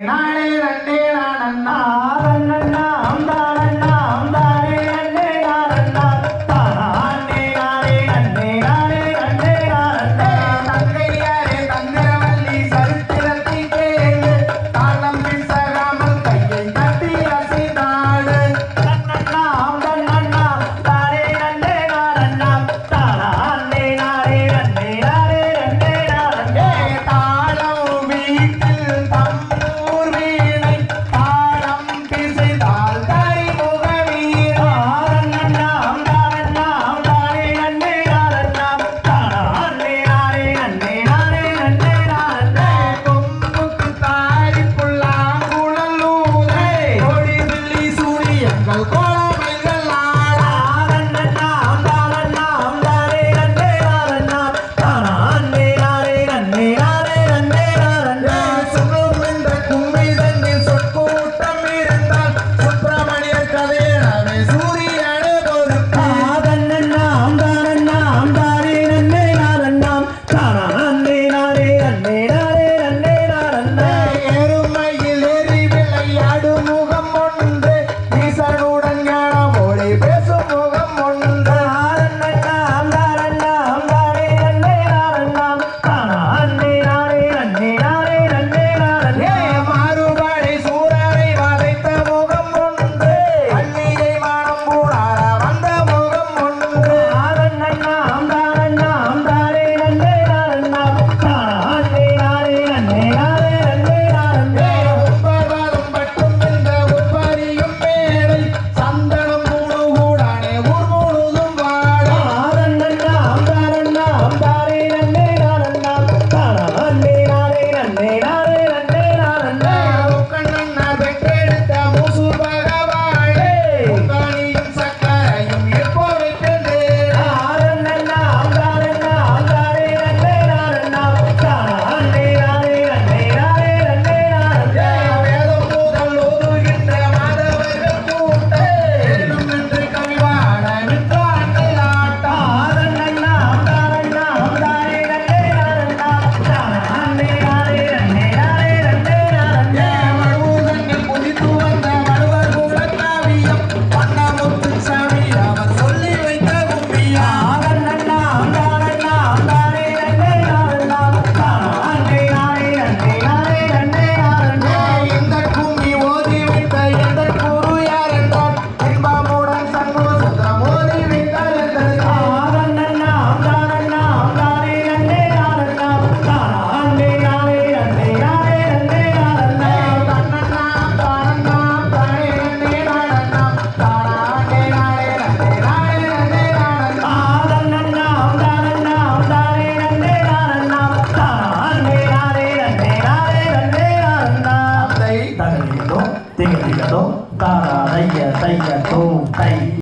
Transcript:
நாளே நண்டே நான் அண்ணா அண்ணா அந்தா 一个洞，大大的眼，大呀洞，大。